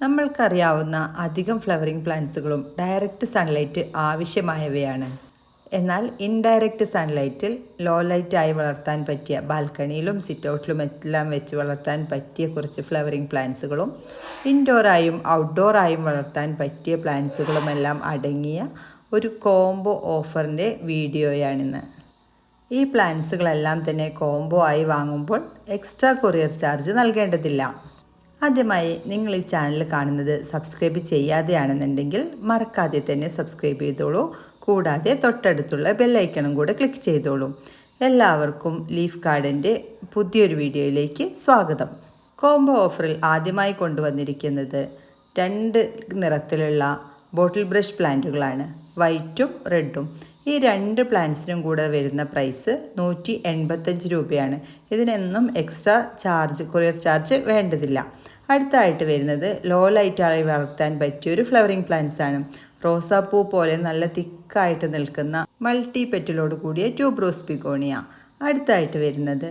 നമ്മൾക്കറിയാവുന്ന അധികം ഫ്ലവറിംഗ് പ്ലാന്റ്സുകളും direct sunlight ആവശ്യമായവയാണ്. എന്നാൽ ഇൻഡയറക്റ്റ് സൺലൈറ്റിൽ ലോ ലൈറ്റായി വളർത്താൻ പറ്റിയ ബാൽക്കണിയിലും സിറ്റൗട്ടിലും എല്ലാം വെച്ച് വളർത്താൻ പറ്റിയ കുറച്ച് ഫ്ലവറിംഗ് പ്ലാന്റ്സുകളും ഇൻഡോറായും ഔട്ട്ഡോറായും വളർത്താൻ പറ്റിയ പ്ലാന്റ്സുകളുമെല്ലാം അടങ്ങിയ ഒരു കോംബോ ഓഫറിന്റെ വീഡിയോയാണിന്ന്. ഈ പ്ലാന്റ്സുകളെല്ലാം തന്നെ കോംബോ ആയി വാങ്ങുമ്പോൾ എക്സ്ട്രാ കൊറിയർ ചാർജ് നൽകേണ്ടതില്ല. ആദ്യമായി നിങ്ങൾ ഈ ചാനൽ കാണുന്നത് സബ്സ്ക്രൈബ് ചെയ്യാതെയാണെന്നുണ്ടെങ്കിൽ മറക്കാതെ തന്നെ സബ്സ്ക്രൈബ് ചെയ്തോളൂ. കൂടാതെ തൊട്ടടുത്തുള്ള ബെല്ലൈക്കണും കൂടെ ക്ലിക്ക് ചെയ്തോളൂ. എല്ലാവർക്കും ലീഫ് ഗാർഡന്റെ പുതിയൊരു വീഡിയോയിലേക്ക് സ്വാഗതം. കോംബോ ഓഫറിൽ ആദ്യമായി കൊണ്ടുവന്നിരിക്കുന്നത് രണ്ട് നിറത്തിലുള്ള ബോട്ടിൽ ബ്രഷ് പ്ലാന്റുകളാണ് വൈറ്റും റെഡും. ഈ രണ്ട് പ്ലാന്റ്സിനും കൂടെ വരുന്ന പ്രൈസ് നൂറ്റി എൺപത്തഞ്ച് രൂപയാണ്. ഇതിനൊന്നും എക്സ്ട്രാ ചാർജ് കൊറിയർ ചാർജ് വേണ്ടതില്ല. അടുത്തായിട്ട് വരുന്നത് ലോ ലൈറ്റായി വളർത്താൻ പറ്റിയ ഒരു ഫ്ലവറിംഗ് പ്ലാന്റ്സ് ആണ് റോസാപ്പൂ പോലെ നല്ല തിക്കായിട്ട് നിൽക്കുന്ന മൾട്ടി പെറ്റിലോട് കൂടിയ ട്യൂബ്രോസ് പിഗോണിയ അടുത്തായിട്ട് വരുന്നത്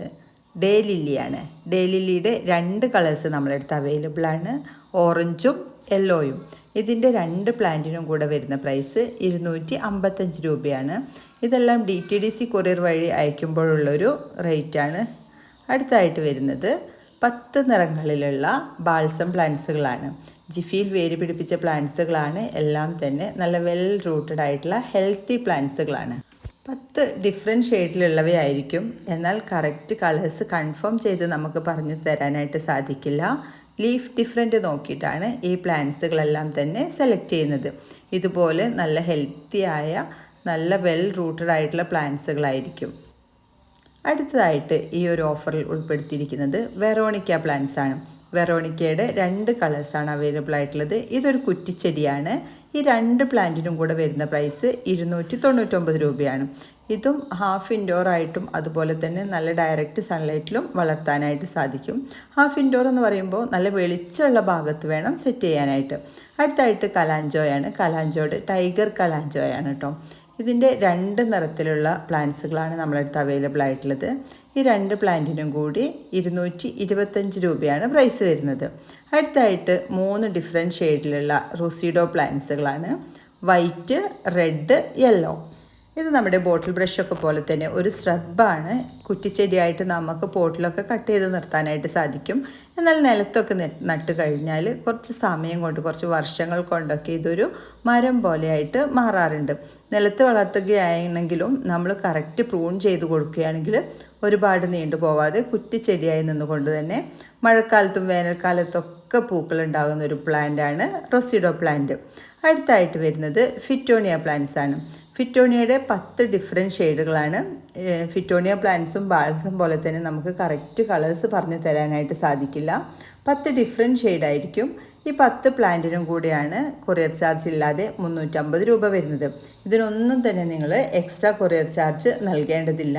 ഡേ ലില്ലിയാണ്. ഡേ ലില്ലിയുടെ രണ്ട് കളേഴ്സ് നമ്മളെടുത്ത് അവൈലബിൾ ആണ് ഓറഞ്ചും യെല്ലോയും. ഇതിന്റെ രണ്ട് പ്ലാന്റിനും കൂടെ വരുന്ന പ്രൈസ് ഇരുന്നൂറ്റി അമ്പത്തഞ്ച് രൂപയാണ്. ഇതെല്ലാം D T D C courier വഴി അയക്കുമ്പോഴുള്ളൊരു റേറ്റാണ് അടുത്തായിട്ട് വരുന്നത്. പത്ത് നിറങ്ങളിലുള്ള ബാൾസം പ്ലാന്റ്സുകളാണ്. ജിഫിയിൽ വേര് പിടിപ്പിച്ച പ്ലാന്റ്സുകളാണ്. എല്ലാം തന്നെ നല്ല വെൽ റൂട്ടഡ് ആയിട്ടുള്ള ഹെൽത്തി പ്ലാന്റ്സുകളാണ്. പത്ത് ഡിഫറെന്റ് ഷെയ്ഡിലുള്ളവയായിരിക്കും. എന്നാൽ കറക്റ്റ് കളേഴ്സ് കൺഫേം ചെയ്ത് നമുക്ക് പറഞ്ഞു തരാനായിട്ട് സാധിക്കില്ല. ലീഫ് ഡിഫറെന്റ് നോക്കിയിട്ടാണ് ഈ പ്ലാന്റ്സുകളെല്ലാം തന്നെ സെലക്ട് ചെയ്യുന്നത്. ഇതുപോലെ നല്ല ഹെൽത്തിയായ നല്ല വെൽ റൂട്ടഡ് ആയിട്ടുള്ള പ്ലാന്റ്സുകളായിരിക്കും അടുത്തതായിട്ട് ഈ ഒരു ഓഫറിൽ ഉൾപ്പെടുത്തിയിരിക്കുന്നത് വെറോണിക്ക പ്ലാന്റ്സ് ആണ്. വെറോണിക്കയുടെ രണ്ട് കളേഴ്സാണ് അവൈലബിൾ ആയിട്ടുള്ളത്. ഇതൊരു കുറ്റിച്ചെടിയാണ്. ഈ രണ്ട് പ്ലാന്റിനും കൂടെ വരുന്ന പ്രൈസ് ഇരുന്നൂറ്റി തൊണ്ണൂറ്റൊമ്പത് രൂപയാണ്. ഇതും ഹാഫ് ഇൻഡോർ ആയിട്ടും അതുപോലെ തന്നെ നല്ല ഡയറക്റ്റ് സൺലൈറ്റിലും വളർത്താനായിട്ട് സാധിക്കും. ഹാഫ് ഇൻഡോർ എന്ന് പറയുമ്പോൾ നല്ല വെളിച്ചമുള്ള ഭാഗത്ത് വേണം സെറ്റ് ചെയ്യാനായിട്ട്. അടുത്തായിട്ട് കലാഞ്ചോയാണ്. കലാഞ്ചോയുടെ ടൈഗർ കലാഞ്ചോയാണ് കേട്ടോ ഇതിന്റെ രണ്ട് നിറത്തിലുള്ള പ്ലാന്റ്സുകളാണ് നമ്മളടുത്ത് അവൈലബിൾ ആയിട്ടുള്ളത്. ഈ രണ്ട് പ്ലാന്റിനും കൂടി ഇരുന്നൂറ്റി ഇരുപത്തഞ്ച് രൂപയാണ് പ്രൈസ് വരുന്നത്. അടുത്തായിട്ട് മൂന്ന് ഡിഫറെന്റ് ഷെയ്ഡിലുള്ള റൊസീഡോ പ്ലാന്റ്സുകളാണ്. White red yellow. ഇത് നമ്മുടെ ബോട്ടിൽ ബ്രഷൊക്കെ പോലെ തന്നെ ഒരു സ്രബാണ്. കുറ്റിച്ചെടിയായിട്ട് നമുക്ക് പോട്ടിലൊക്കെ കട്ട് ചെയ്ത് നിർത്താനായിട്ട് സാധിക്കും. എന്നാൽ നിലത്തൊക്കെ നട്ട് കഴിഞ്ഞാൽ കുറച്ച് സമയം കൊണ്ട് കുറച്ച് വർഷങ്ങൾ കൊണ്ടൊക്കെ ഇതൊരു മരം പോലെയായിട്ട് മാറാറുണ്ട്. നിലത്ത് വളർത്തുകയാണെങ്കിലും നമ്മൾ കറക്റ്റ് പ്രൂൺ ചെയ്ത് കൊടുക്കുകയാണെങ്കിൽ ഒരുപാട് നീണ്ടു പോവാതെ കുറ്റിച്ചെടിയായി നിന്നുകൊണ്ട് തന്നെ മഴക്കാലത്തും വേനൽക്കാലത്തൊക്കെ പൂക്കൾ ഉണ്ടാകുന്ന ഒരു പ്ലാന്റാണ് റൊസിഡോ പ്ലാന്റ് അടുത്തായിട്ട് വരുന്നത് ഫിറ്റോണിയ പ്ലാന്റ്സ് ആണ്. ഫിറ്റോണിയയുടെ പത്ത് ഡിഫറെന്റ് ഷെയ്ഡുകളാണ് ഫിറ്റോണിയ പ്ലാന്റ്സും ബാൾസും പോലെ തന്നെ നമുക്ക് കറക്റ്റ് കളേഴ്സ് പറഞ്ഞു തരാനായിട്ട് സാധിക്കില്ല. പത്ത് ഡിഫറെന്റ് ഷെയ്ഡായിരിക്കും ഈ പത്ത് പ്ലാന്റിനും കൂടിയാണ് കൊറിയർ ചാർജ് ഇല്ലാതെ മുന്നൂറ്റമ്പത് രൂപ വരുന്നത്. ഇതിനൊന്നും തന്നെ നിങ്ങൾ എക്സ്ട്രാ കൊറിയർ ചാർജ് നൽകേണ്ടതില്ല.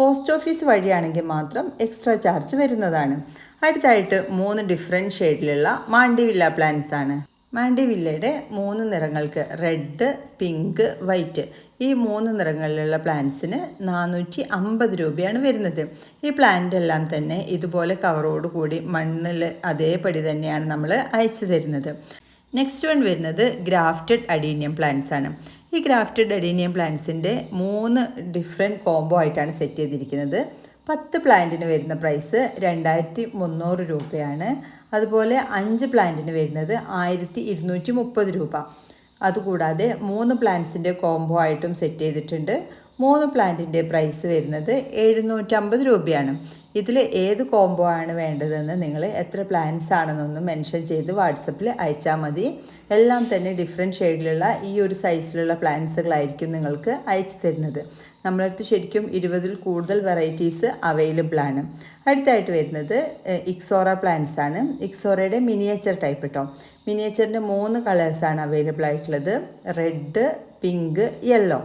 പോസ്റ്റ് ഓഫീസ് വഴിയാണെങ്കിൽ മാത്രം എക്സ്ട്രാ ചാർജ് വരുന്നതാണ്. അടുത്തായിട്ട് മൂന്ന് ഡിഫറെന്റ് ഷെയ്ഡിലുള്ള മാണ്ടിവില്ല പ്ലാന്റ്സ് ആണ്. മാണ്ടിവില്ലയുടെ മൂന്ന് നിറങ്ങൾക്ക് റെഡ് പിങ്ക് വൈറ്റ് ഈ മൂന്ന് നിറങ്ങളിലുള്ള പ്ലാന്റ്സിന് നാനൂറ്റി അമ്പത് രൂപയാണ് വരുന്നത്. ഈ പ്ലാന്റ് എല്ലാം തന്നെ ഇതുപോലെ കവറോട് കൂടി മണ്ണിൽ അതേപടി തന്നെയാണ് നമ്മൾ അയച്ചു തരുന്നത്. നെക്സ്റ്റ് വൺ വരുന്നത് ഗ്രാഫ്റ്റഡ് അഡീനിയം പ്ലാന്റ്സ് ആണ്. ഈ ഗ്രാഫ്റ്റഡ് അഡീനിയം പ്ലാന്റ്സിന്റെ മൂന്ന് ഡിഫറെന്റ് കോംബോ ആയിട്ടാണ് സെറ്റ് ചെയ്തിരിക്കുന്നത്. പത്ത് പ്ലാന്റിന് വരുന്ന പ്രൈസ് രണ്ടായിരത്തി മുന്നൂറ് രൂപയാണ്. അതുപോലെ അഞ്ച് പ്ലാന്റിന് വരുന്നത് ആയിരത്തി ഇരുന്നൂറ്റി മുപ്പത് രൂപ. അതുകൂടാതെ മൂന്ന് പ്ലാന്റ്സിന്റെ കോംബോ ആയിട്ടും സെറ്റ് ചെയ്തിട്ടുണ്ട്. മൂന്ന് പ്ലാന്റിന്റെ പ്രൈസ് വരുന്നത് എഴുന്നൂറ്റമ്പത് രൂപയാണ്. ഇതിൽ ഏത് കോംബോ ആണ് വേണ്ടതെന്ന് നിങ്ങൾ എത്ര പ്ലാൻസ് ആണെന്നൊന്ന് മെൻഷൻ ചെയ്ത് വാട്സപ്പിൽ അയച്ചാൽ മതി. എല്ലാം തന്നെ ഡിഫറെന്റ് ഷെയ്ഡിലുള്ള ഈ ഒരു സൈസിലുള്ള പ്ലാൻസുകളായിരിക്കും നിങ്ങൾക്ക് അയച്ചു തരുന്നത്. നമ്മളടുത്ത് ശരിക്കും ഇരുപതിൽ കൂടുതൽ വെറൈറ്റീസ് അവൈലബിൾ ആണ്. അടുത്തായിട്ട് വരുന്നത് ഇക്സോറ പ്ലാന്റ്സ് ആണ്. ഇക്സോറയുടെ മിനിയേച്ചർ ടൈപ്പ് കേട്ടോ മിനിയേച്ചറിന്റെ മൂന്ന് കളേഴ്സാണ് അവൈലബിൾ ആയിട്ടുള്ളത്. റെഡ് പിങ്ക് യെല്ലോ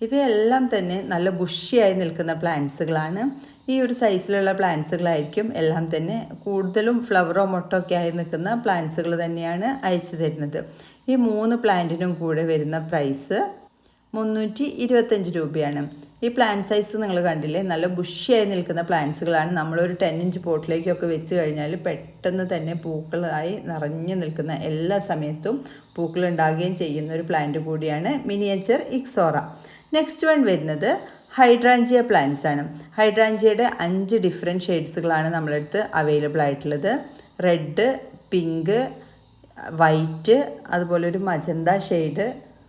ഇവയെല്ലാം തന്നെ നല്ല ബുഷിയായി നിൽക്കുന്ന പ്ലാന്റ്സുകളാണ് ഈ ഒരു സൈസിലുള്ള പ്ലാന്റ്സുകളായിരിക്കും എല്ലാം തന്നെ കൂടുതലും ഫ്ലവറോ മൊട്ടോ ഒക്കെ ആയി നിൽക്കുന്ന പ്ലാന്റ്സുകൾ തന്നെയാണ് അയച്ചു തരുന്നത്. ഈ മൂന്ന് പ്ലാന്റിനും കൂടെ വരുന്ന പ്രൈസ് മുന്നൂറ്റി ഇരുപത്തഞ്ച് രൂപയാണ്. ഈ പ്ലാന്റ് സൈസ് നിങ്ങൾ കണ്ടില്ലേ? നല്ല ബുഷിയായി നിൽക്കുന്ന പ്ലാന്റ്സുകളാണ് നമ്മളൊരു ടെൻ ഇഞ്ച് പോട്ടിലേക്കൊക്കെ വെച്ച് കഴിഞ്ഞാൽ പെട്ടെന്ന് തന്നെ പൂക്കളായി നിറഞ്ഞു നിൽക്കുന്ന എല്ലാ സമയത്തും പൂക്കൾ ഉണ്ടാകുകയും ചെയ്യുന്ന ഒരു പ്ലാന്റ് കൂടിയാണ് മിനിയേച്ചർ ഇക്സോറ നെക്സ്റ്റ് വൺ വരുന്നത് ഹൈഡ്രാഞ്ചിയ പ്ലാന്റ്സ് ആണ്. ഹൈഡ്രാഞ്ചിയയുടെ അഞ്ച് ഡിഫറെന്റ് ഷെയ്ഡ്സുകളാണ് നമ്മളടുത്ത് അവൈലബിൾ ആയിട്ടുള്ളത്. റെഡ് പിങ്ക് വൈറ്റ് അതുപോലെ ഒരു മജന്ത ഷെയ്ഡ്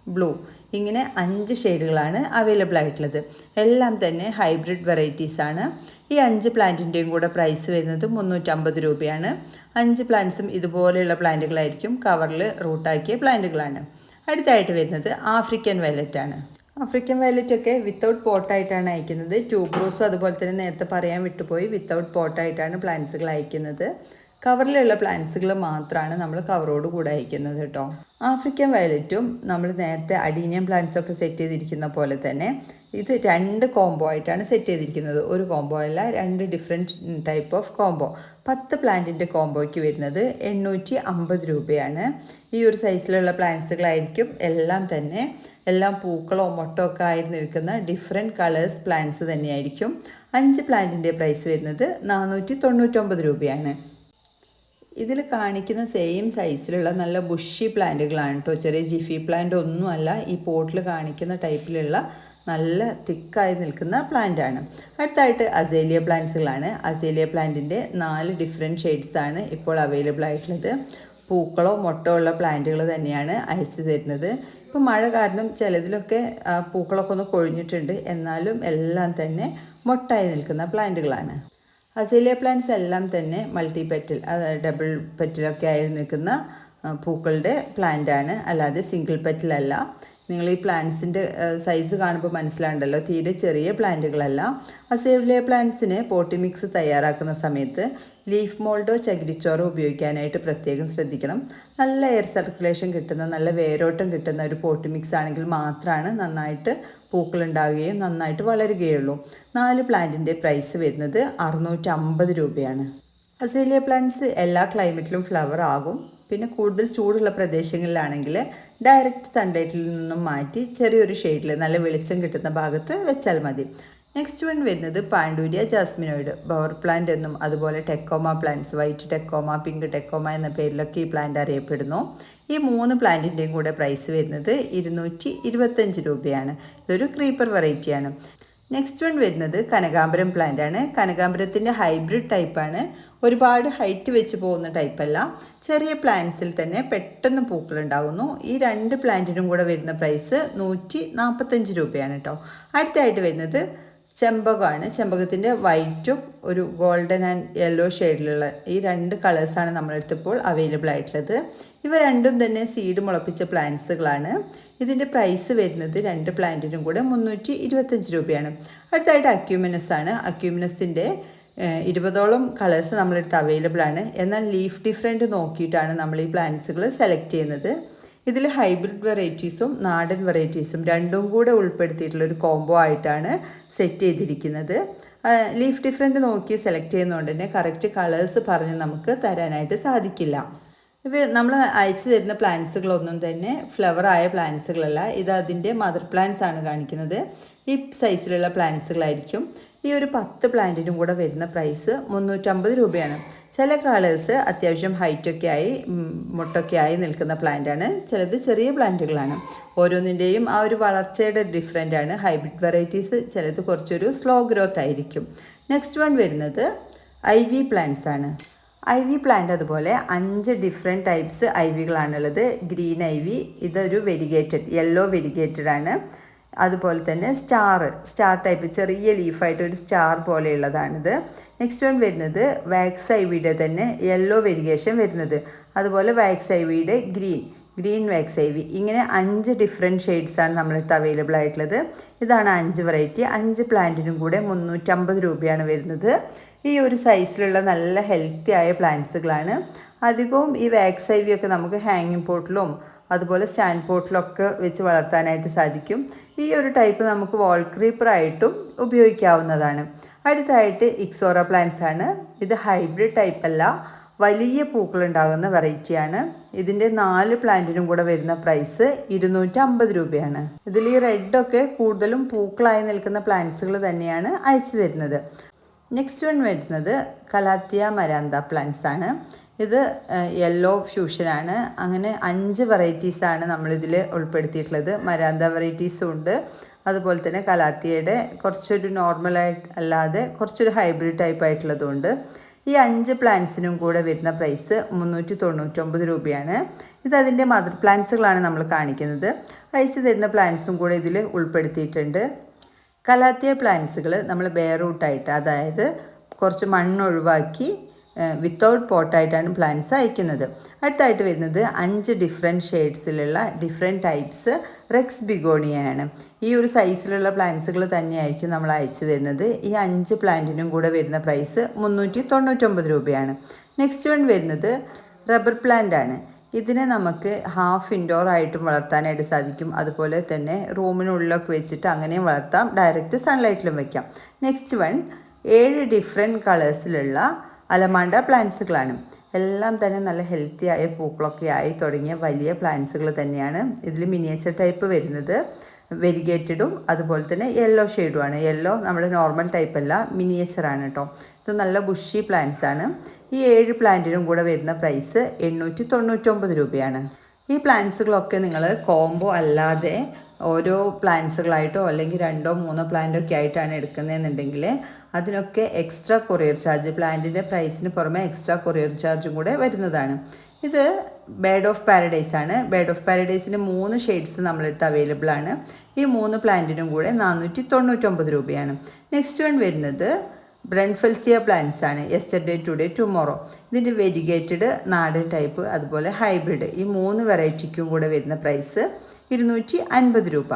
ബ്ലൂ. ഇങ്ങനെ അഞ്ച് ഷെയ്ഡുകളാണ് അവൈലബിൾ ആയിട്ടുള്ളത്. എല്ലാം തന്നെ ഹൈബ്രിഡ് വെറൈറ്റീസ് ആണ്. ഈ അഞ്ച് പ്ലാന്റിന്റെയും കൂടെ പ്രൈസ് വരുന്നത് മുന്നൂറ്റമ്പത് രൂപയാണ്. അഞ്ച് പ്ലാന്റ്സും ഇതുപോലെയുള്ള പ്ലാന്റുകളായിരിക്കും കവറിൽ റൂട്ടാക്കിയ പ്ലാന്റുകളാണ്. അടുത്തായിട്ട് വരുന്നത് ആഫ്രിക്കൻ വയലറ്റ് ആണ്. ആഫ്രിക്കൻ വയലറ്റൊക്കെ വിത്തൗട്ട് പോട്ടായിട്ടാണ് അയക്കുന്നത്. ട്യൂബ്രോസും അതുപോലെ തന്നെ നേരത്തെ പറയാൻ വിട്ടുപോയി വിത്തൗട്ട് പോട്ടായിട്ടാണ് പ്ലാന്റ്സുകൾ അയക്കുന്നത്. കവറിലുള്ള പ്ലാന്റ്സുകൾ മാത്രമാണ് നമ്മൾ കവറോട് കൂടെ അയക്കുന്നത് കേട്ടോ ആഫ്രിക്കൻ വയലറ്റും നമ്മൾ നേരത്തെ അഡീനിയം പ്ലാന്റ്സ് ഒക്കെ സെറ്റ് ചെയ്തിരിക്കുന്ന പോലെ തന്നെ ഇത് രണ്ട് കോംബോ ആയിട്ടാണ് സെറ്റ് ചെയ്തിരിക്കുന്നത്. ഒരു കോംബോ അല്ല രണ്ട് ഡിഫറെന്റ് ടൈപ്പ് ഓഫ് കോംബോ. പത്ത് പ്ലാന്റിന്റെ കോംബോയ്ക്ക് വരുന്നത് എണ്ണൂറ്റി അമ്പത് രൂപയാണ്. ഈ ഒരു സൈസിലുള്ള പ്ലാന്റ്സുകളായിരിക്കും എല്ലാം തന്നെ എല്ലാം പൂക്കളോ മൊട്ടോ ഒക്കെ ആയി നിൽക്കുന്ന ഡിഫറെന്റ് കളേഴ്സ് പ്ലാന്റ്സ് തന്നെയായിരിക്കും. അഞ്ച് പ്ലാന്റിന്റെ പ്രൈസ് വരുന്നത് നാനൂറ്റി തൊണ്ണൂറ്റൊമ്പത് രൂപയാണ്. ഇതിൽ കാണിക്കുന്ന സെയിം സൈസിലുള്ള നല്ല ബുഷി പ്ലാന്റുകളാണ് കേട്ടോ ചെറിയ ജിഫി പ്ലാന്റ് ഒന്നുമല്ല ഈ പോട്ടിൽ കാണിക്കുന്ന ടൈപ്പിലുള്ള നല്ല തിക്കായി നിൽക്കുന്ന പ്ലാന്റ് ആണ്. അടുത്തായിട്ട് അസേലിയ പ്ലാന്റ്സുകളാണ് അസേലിയ പ്ലാന്റിന്റെ നാല് ഡിഫറെന്റ് ഷെയ്ഡ്സാണ് ഇപ്പോൾ അവൈലബിൾ ആയിട്ടുള്ളത്. പൂക്കളോ മുട്ടോ ഉള്ള പ്ലാന്റുകൾ തന്നെയാണ് അയച്ചു തരുന്നത്. ഇപ്പോൾ മഴ കാരണം ചിലതിലൊക്കെ പൂക്കളൊക്കെ ഒന്ന് കൊഴിഞ്ഞിട്ടുണ്ട്. എന്നാലും എല്ലാം തന്നെ മുട്ടായി നിൽക്കുന്ന പ്ലാന്റുകളാണ് അസേലിയ പ്ലാന്റ്സ് എല്ലാം തന്നെ മൾട്ടി പെറ്റൽ അതായത് ഡബിൾ പെറ്റലൊക്കെ ആയി നിൽക്കുന്ന പൂക്കളുടെ പ്ലാന്റ് ആണ്. അല്ലാതെ സിംഗിൾ പെറ്റലല്ല നിങ്ങൾ ഈ പ്ലാന്റ്സിന്റെ സൈസ് കാണുമ്പോൾ മനസ്സിലാണ്ടല്ലോ തീരെ ചെറിയ പ്ലാന്റുകളല്ല. അസേവിലെ പ്ലാന്റ്സിന് പോട്ടി മിക്സ് തയ്യാറാക്കുന്ന സമയത്ത് ലീഫ് മോൾഡോ ചകിരിച്ചോറോ ഉപയോഗിക്കാനായിട്ട് പ്രത്യേകം ശ്രദ്ധിക്കണം. നല്ല എയർ സർക്കുലേഷൻ കിട്ടുന്ന നല്ല വേരോട്ടം കിട്ടുന്ന ഒരു പോട്ടി മിക്സ് ആണെങ്കിൽ മാത്രമാണ് നന്നായിട്ട് പൂക്കൾ ഉണ്ടാകുകയും നന്നായിട്ട് വളരുകയുള്ളൂ. നാല് പ്ലാന്റിന്റെ പ്രൈസ് വരുന്നത് അറുന്നൂറ്റമ്പത് രൂപയാണ്. അസേലിയ പ്ലാന്റ്സ് എല്ലാ ക്ലൈമറ്റിലും ഫ്ലവർ ആകും. പിന്നെ കൂടുതൽ ചൂടുള്ള പ്രദേശങ്ങളിലാണെങ്കിൽ ഡയറക്റ്റ് സൺലൈറ്റിൽ നിന്നും മാറ്റി ചെറിയൊരു ഷെയ്ഡിൽ നല്ല വെളിച്ചം കിട്ടുന്ന ഭാഗത്ത് വെച്ചാൽ മതി. നെക്സ്റ്റ് വൺ വരുന്നത് പാണ്ടൂരിയ ജാസ്മിനോയിഡ് ബവർ പ്ലാന്റ് എന്നും അതുപോലെ tecoma plants white tecoma pink tecoma എന്ന പേരിലൊക്കെ ഈ പ്ലാന്റ് അറിയപ്പെടുന്നു. ഈ മൂന്ന് പ്ലാന്റിന്റെയും കൂടെ പ്രൈസ് വരുന്നത് ഇരുന്നൂറ്റി ഇരുപത്തഞ്ച് രൂപയാണ്. ഇതൊരു ക്രീപ്പർ വെറൈറ്റിയാണ് നെക്സ്റ്റ് വൺ വരുന്നത് കനകാംബരം പ്ലാന്റ് ആണ്. കനകാംബരത്തിന്റെ ഹൈബ്രിഡ് ടൈപ്പാണ് ഒരുപാട് ഹൈറ്റ് വെച്ച് പോകുന്ന ടൈപ്പല്ല ചെറിയ പ്ലാന്റ്സിൽ തന്നെ പെട്ടെന്ന് പൂക്കൾ ഉണ്ടാകുന്നു ഈ രണ്ട് പ്ലാന്റിനും കൂടെ വരുന്ന പ്രൈസ് നൂറ്റി നാൽപ്പത്തഞ്ച് രൂപയാണ് കേട്ടോ അടുത്തായിട്ട് വരുന്നത് ചെമ്പകമാണ്. ചെമ്പകത്തിന്റെ വൈറ്റും ഒരു ഗോൾഡൻ ആൻഡ് യെല്ലോ ഷെയ്ഡിലുള്ള ഈ രണ്ട് കളേഴ്സാണ് നമ്മളടുത്ത് ഇപ്പോൾ അവൈലബിൾ ആയിട്ടുള്ളത്. ഇവ രണ്ടും തന്നെ സീഡ് മുളപ്പിച്ച പ്ലാന്റ്സുകളാണ് ഇതിന്റെ പ്രൈസ് വരുന്നത് രണ്ട് പ്ലാന്റിനും കൂടെ മുന്നൂറ്റി ഇരുപത്തഞ്ച് രൂപയാണ്. അടുത്തായിട്ട് അക്യൂമിനസ് ആണ്. അക്യൂമിനസിന്റെ ഇരുപതോളം കളേഴ്സ് നമ്മളെടുത്ത് അവൈലബിൾ ആണ്. എന്നാൽ ലീഫ് ഡിഫറെന്റ് നോക്കിയിട്ടാണ് നമ്മൾ ഈ പ്ലാന്റ്സുകൾ സെലക്ട് ചെയ്യുന്നത്. ഇതിൽ ഹൈബ്രിഡ് വെറൈറ്റീസും നാടൻ വെറൈറ്റീസും രണ്ടും കൂടെ ഉൾപ്പെടുത്തിയിട്ടുള്ള ഒരു കോംബോ ആയിട്ടാണ് സെറ്റ് ചെയ്തിരിക്കുന്നത്. ലീഫ് ഡിഫറെന്റ് നോക്കി സെലക്ട് ചെയ്യുന്നതുകൊണ്ട് തന്നെ കറക്റ്റ് കളേഴ്സ് പറഞ്ഞ് നമുക്ക് തരാനായിട്ട് സാധിക്കില്ല. ഇവ നമ്മൾ അയച്ചു തരുന്ന പ്ലാന്റ്സുകളൊന്നും തന്നെ ഫ്ലവർ ആയ പ്ലാന്റ്സുകളല്ല ഇത് അതിന്റെ മദർ പ്ലാന്റ്സ് ആണ് കാണിക്കുന്നത്. ഈ സൈസിലുള്ള പ്ലാന്റ്സുകളായിരിക്കും ഈ ഒരു പത്ത് പ്ലാന്റിനും കൂടെ വരുന്ന പ്രൈസ് മുന്നൂറ്റമ്പത് രൂപയാണ്. ചില കളേഴ്സ് അത്യാവശ്യം ഹൈറ്റൊക്കെ ആയി മുട്ടൊക്കെ ആയി നിൽക്കുന്ന പ്ലാന്റാണ് ചിലത് ചെറിയ പ്ലാന്റുകളാണ് ഓരോന്നിന്റെയും ആ ഒരു വളർച്ചയുടെ ഡിഫറെന്റ് ആണ്. ഹൈബ്രിഡ് വെറൈറ്റീസ് ചിലത് കുറച്ചൊരു സ്ലോ ഗ്രോത്ത് ആയിരിക്കും. നെക്സ്റ്റ് വൺ വരുന്നത് ഐ വി പ്ലാന്റ്സ് ആണ്. ഐ വി പ്ലാന്റ് അതുപോലെ അഞ്ച് ഡിഫറെന്റ് ടൈപ്സ് ഐ വികളാണുള്ളത് ഗ്രീൻ ഐ വി ഇതൊരു വെരിഗേറ്റഡ് യെല്ലോ വെരിഗേറ്റഡ് ആണ്. അതുപോലെ തന്നെ സ്റ്റാർ സ്റ്റാർ ടൈപ്പ് ചെറിയ ലീഫായിട്ട് ഒരു സ്റ്റാർ പോലെയുള്ളതാണിത്. നെക്സ്റ്റ് വൺ വരുന്നത് വാക്സ് തന്നെ യെല്ലോ വെരിയേഷൻ വരുന്നത്. അതുപോലെ വാക്സ് ഐ വിയുടെ green green wax ivy ഇങ്ങനെ അഞ്ച് ഡിഫറെന്റ് ഷെയ്ഡ്സാണ് നമ്മളടുത്ത് അവൈലബിൾ ആയിട്ടുള്ളത്. ഇതാണ് അഞ്ച് വെറൈറ്റി അഞ്ച് പ്ലാന്റിനും കൂടെ മുന്നൂറ്റമ്പത് രൂപയാണ് വരുന്നത്. ഈ ഒരു സൈസിലുള്ള നല്ല ഹെൽത്തി ആയ പ്ലാന്റ്സുകളാണ് അധികവും ഈ വാക്സ് ഒക്കെ നമുക്ക് ഹാങ്ങിങ് പോട്ടിലും അതുപോലെ സ്റ്റാൻഡ് പോട്ടിലൊക്കെ വെച്ച് വളർത്താനായിട്ട് സാധിക്കും. ഈ ഒരു ടൈപ്പ് നമുക്ക് വാൾ ക്രീപ്പറായിട്ടും ഉപയോഗിക്കാവുന്നതാണ്. അടുത്തായിട്ട് ഇക്സോറ പ്ലാന്റ്സ് ആണ്. ഇത് ഹൈബ്രിഡ് ടൈപ്പല്ല വലിയ പൂക്കളുണ്ടാകുന്ന വെറൈറ്റിയാണ്. ഇതിന്റെ നാല് പ്ലാന്റിനും കൂടെ വരുന്ന പ്രൈസ് ഇരുന്നൂറ്റി അമ്പത് രൂപയാണ്. ഇതിൽ ഈ റെഡൊക്കെ കൂടുതലും പൂക്കളായി നിൽക്കുന്ന പ്ലാന്റ്സുകൾ തന്നെയാണ് അയച്ചു തരുന്നത്. നെക്സ്റ്റ് വൺ വരുന്നത് കലാത്തിയ മരാന്ത പ്ലാന്റ്സ് ആണ്. ഇത് യെല്ലോ ഫ്യൂഷനാണ് അങ്ങനെ അഞ്ച് വെറൈറ്റീസാണ് നമ്മളിതിൽ ഉൾപ്പെടുത്തിയിട്ടുള്ളത്. മരാന്ത വെറൈറ്റീസും ഉണ്ട്. അതുപോലെ തന്നെ കലാത്തിയയുടെ കുറച്ചൊരു നോർമലായിട്ട് അല്ലാതെ കുറച്ചൊരു ഹൈബ്രിഡ് ടൈപ്പ് ആയിട്ടുള്ളതും ഉണ്ട്. ഈ അഞ്ച് പ്ലാന്റ്സിനും കൂടെ വരുന്ന പ്രൈസ് മുന്നൂറ്റി തൊണ്ണൂറ്റൊമ്പത് രൂപയാണ്. ഇത് അതിന്റെ മദർ പ്ലാന്റ്സുകളാണ് നമ്മൾ കാണിക്കുന്നത്. അയച്ചു തരുന്ന പ്ലാന്റ്സും കൂടെ ഇതിൽ ഉൾപ്പെടുത്തിയിട്ടുണ്ട്. കലാത്തിയ പ്ലാന്റ്സുകൾ നമ്മൾ ബെയർ റൂട്ടായിട്ട് അതായത് കുറച്ച് മണ്ണ് ഒഴിവാക്കി വിത്തൗട്ട് പോട്ടായിട്ടാണ് പ്ലാന്റ്സ് അയക്കുന്നത്. അടുത്തായിട്ട് വരുന്നത് അഞ്ച് ഡിഫറെന്റ് ഷെയ്ഡ്സിലുള്ള ഡിഫറെന്റ് ടൈപ്സ് റെക്സ് ബിഗോണിയാണ് ഈ ഒരു സൈസിലുള്ള പ്ലാന്റ്സുകൾ തന്നെയായിരിക്കും നമ്മൾ അയച്ചു തരുന്നത്. ഈ അഞ്ച് പ്ലാന്റിനും കൂടെ വരുന്ന പ്രൈസ് മുന്നൂറ്റി തൊണ്ണൂറ്റൊമ്പത് രൂപയാണ്. നെക്സ്റ്റ് വൺ വരുന്നത് റബ്ബർ പ്ലാന്റ് ആണ്. ഇതിനെ നമുക്ക് ഹാഫ് ഇൻഡോർ ആയിട്ടും വളർത്താനായിട്ട് സാധിക്കും. അതുപോലെ തന്നെ റൂമിനുള്ളിലൊക്കെ വെച്ചിട്ട് അങ്ങനെയും വളർത്താം. ഡയറക്റ്റ് സൺലൈറ്റിലും വയ്ക്കാം നെക്സ്റ്റ് വൺ ഏഴ് ഡിഫറെന്റ് കളേഴ്സിലുള്ള അലമാണ്ട പ്ലാന്റ്സുകളാണ്. എല്ലാം തന്നെ നല്ല ഹെൽത്തി ആയ പൂക്കളൊക്കെ ആയി തുടങ്ങിയ വലിയ പ്ലാന്റ്സുകൾ തന്നെയാണ് ഇതിൽ മിനിയേച്ചർ ടൈപ്പ് വരുന്നത്. വെരിഗേറ്റഡും അതുപോലെ തന്നെ യെല്ലോ ഷെയ്ഡുമാണ്. യെല്ലോ നമ്മുടെ നോർമൽ ടൈപ്പ് അല്ല മിനിയേച്ചറാണ് കേട്ടോ. ഇത് നല്ല ബുഷി പ്ലാന്റ്സ് ആണ് ഈ ഏഴ് പ്ലാന്റിനും കൂടെ വരുന്ന പ്രൈസ് എണ്ണൂറ്റി തൊണ്ണൂറ്റൊമ്പത് രൂപയാണ്. ഈ പ്ലാന്റ്സുകളൊക്കെ നിങ്ങൾ കോംബോ അല്ലാതെ ഓരോ പ്ലാന്റ്സുകളായിട്ടോ അല്ലെങ്കിൽ രണ്ടോ മൂന്നോ പ്ലാന്റോ ഒക്കെ ആയിട്ടാണ് എടുക്കുന്നതെന്നുണ്ടെങ്കിൽ അതിനൊക്കെ എക്സ്ട്രാ കൊറിയർ ചാർജ് പ്ലാന്റിന്റെ പ്രൈസിന് പുറമെ എക്സ്ട്രാ കൊറിയർ ചാർജും കൂടെ വരുന്നതാണ്. ഇത് ബേഡ് ഓഫ് പാരഡൈസ് ആണ് ബേഡ് ഓഫ് പാരഡൈസിന്റെ മൂന്ന് ഷെയ്ഡ്സ് നമ്മളെടുത്ത് അവൈലബിൾ ആണ് ഈ മൂന്ന് പ്ലാന്റിനും കൂടെ നാനൂറ്റി തൊണ്ണൂറ്റൊമ്പത് രൂപയാണ്. നെക്സ്റ്റ് വൺ വരുന്നത് ബ്രൺഫെൽസിയ പ്ലാന്റ്സ് ആണ് യെസ്റ്റർഡേ ടുഡേ ടുമോറോ. ഇതിന്റെ വെരിഗേറ്റഡ് നാട് ടൈപ്പ് അതുപോലെ ഹൈബ്രിഡ്. ഈ മൂന്ന് വെറൈറ്റിക്കും കൂടെ വരുന്ന പ്രൈസ്. ഇരുന്നൂറ്റി അൻപത് രൂപ.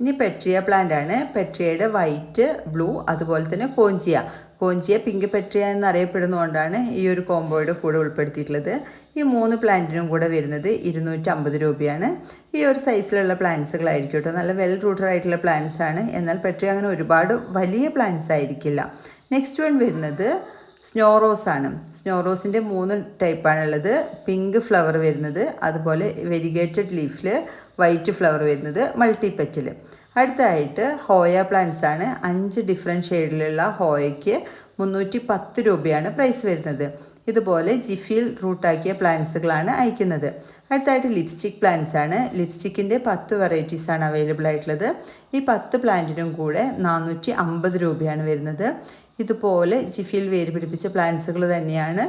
ഇനി പെട്രിയ പ്ലാന്റ് ആണ്. പെട്രിയയുടെ വൈറ്റ് ബ്ലൂ അതുപോലെ തന്നെ കോഞ്ചിയ. കോഞ്ചിയ പിങ്ക് പെട്രിയ എന്നറിയപ്പെടുന്നതുകൊണ്ടാണ് ഈ ഒരു കോംബോയുടെ കൂടെ ഉൾപ്പെടുത്തിയിട്ടുള്ളത്. ഈ മൂന്ന് പ്ലാന്റിനും കൂടെ വരുന്നത് ഇരുന്നൂറ്റി അമ്പത് രൂപയാണ്. ഈ ഒരു സൈസിലുള്ള പ്ലാന്റ്സുകളായിരിക്കും കേട്ടോ നല്ല വെൽ റൂട്ടഡ് ആയിട്ടുള്ള പ്ലാന്റ്സ് ആണ്. എന്നാൽ പെട്രിയ അങ്ങനെ ഒരുപാട് വലിയ പ്ലാന്റ്സ് ആയിരിക്കില്ല. നെക്സ്റ്റ് വൺ വരുന്നത് സ്നോ റോസ് ആണ് സ്നോ റോസിന്റെ മൂന്ന് ടൈപ്പാണുള്ളത് പിങ്ക് ഫ്ലവർ വരുന്നത് അതുപോലെ വെരിഗേറ്റഡ് ലീഫിൽ വൈറ്റ് ഫ്ലവർ വരുന്നത് മൾട്ടി പെറ്റിൽ അടുത്തതായിട്ട് ഹോയ പ്ലാന്റ്സ് ആണ് അഞ്ച് ഡിഫറെന്റ് ഷെയ്ഡിലുള്ള ഹോയയ്ക്ക് മുന്നൂറ്റി പത്ത് രൂപയാണ് പ്രൈസ് വരുന്നത്. ഇതുപോലെ ജിഫിയിൽ റൂട്ടാക്കിയ പ്ലാന്റ്സുകളാണ് അയക്കുന്നത്. അടുത്തായിട്ട് ലിപ്സ്റ്റിക് പ്ലാന്റ്സ് ആണ് ലിപ്സ്റ്റിക്കിന്റെ പത്ത് വെറൈറ്റീസ് ആണ് അവൈലബിൾ ആയിട്ടുള്ളത്. ഈ പത്ത് പ്ലാന്റിനും കൂടെ നാനൂറ്റി അമ്പത് രൂപയാണ് വരുന്നത്. ഇതുപോലെ ജിഫിയിൽ വേര് പിടിപ്പിച്ച പ്ലാന്റ്സുകൾ തന്നെയാണ്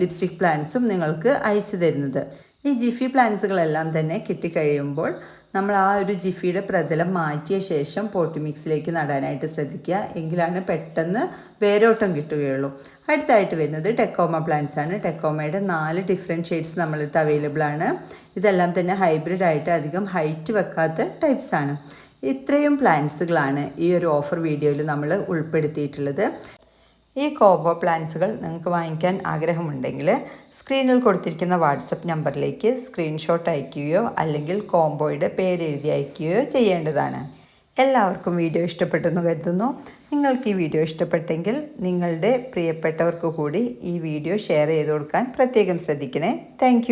ലിപ്സ്റ്റിക് പ്ലാന്റ്സും നിങ്ങൾക്ക് അയച്ചു തരുന്നത്. ഈ ജിഫി പ്ലാന്റ്സുകളെല്ലാം തന്നെ കിട്ടിക്കഴിയുമ്പോൾ നമ്മൾ ആ ഒരു ജിഫിയുടെ പ്രതലം മാറ്റിയ ശേഷം പോട്ടി മിക്സിലേക്ക് നടാനായിട്ട് ശ്രദ്ധിക്കുക. എങ്കിലാണ് പെട്ടെന്ന് വേരോട്ടം കിട്ടുകയുള്ളൂ. അടുത്തായിട്ട് വരുന്നത് ടെക്കോമ പ്ലാന്റ്സ് ആണ് ടെക്കോമയുടെ നാല് ഡിഫറെന്റ് ഷെയ്ഡ്സ് നമ്മളടുത്ത് അവൈലബിൾ ആണ് ഇതെല്ലാം തന്നെ ഹൈബ്രിഡ് ആയിട്ട് അധികം ഹൈറ്റ് വെക്കാത്ത ടൈപ്സ് ആണ് ഇത്രയും പ്ലാന്റ്സുകളാണ് ഈ ഒരു ഓഫർ വീഡിയോയിൽ നമ്മൾ ഉൾപ്പെടുത്തിയിട്ടുള്ളത്. ഈ കോംബോ പ്ലാൻസുകൾ നിങ്ങൾക്ക് വാങ്ങിക്കാൻ ആഗ്രഹമുണ്ടെങ്കിൽ സ്ക്രീനിൽ കൊടുത്തിരിക്കുന്ന വാട്സപ്പ് നമ്പറിലേക്ക് സ്ക്രീൻഷോട്ട് അയക്കുകയോ അല്ലെങ്കിൽ കോംബോയുടെ പേര് എഴുതി അയക്കുകയോ ചെയ്യേണ്ടതാണ്. എല്ലാവർക്കും വീഡിയോ ഇഷ്ടപ്പെട്ടെന്ന് കരുതുന്നു. നിങ്ങൾക്ക് ഈ വീഡിയോ ഇഷ്ടപ്പെട്ടെങ്കിൽ നിങ്ങളുടെ പ്രിയപ്പെട്ടവർക്ക് കൂടി ഈ വീഡിയോ ഷെയർ ചെയ്ത് കൊടുക്കാൻ പ്രത്യേകം ശ്രദ്ധിക്കണേ. താങ്ക്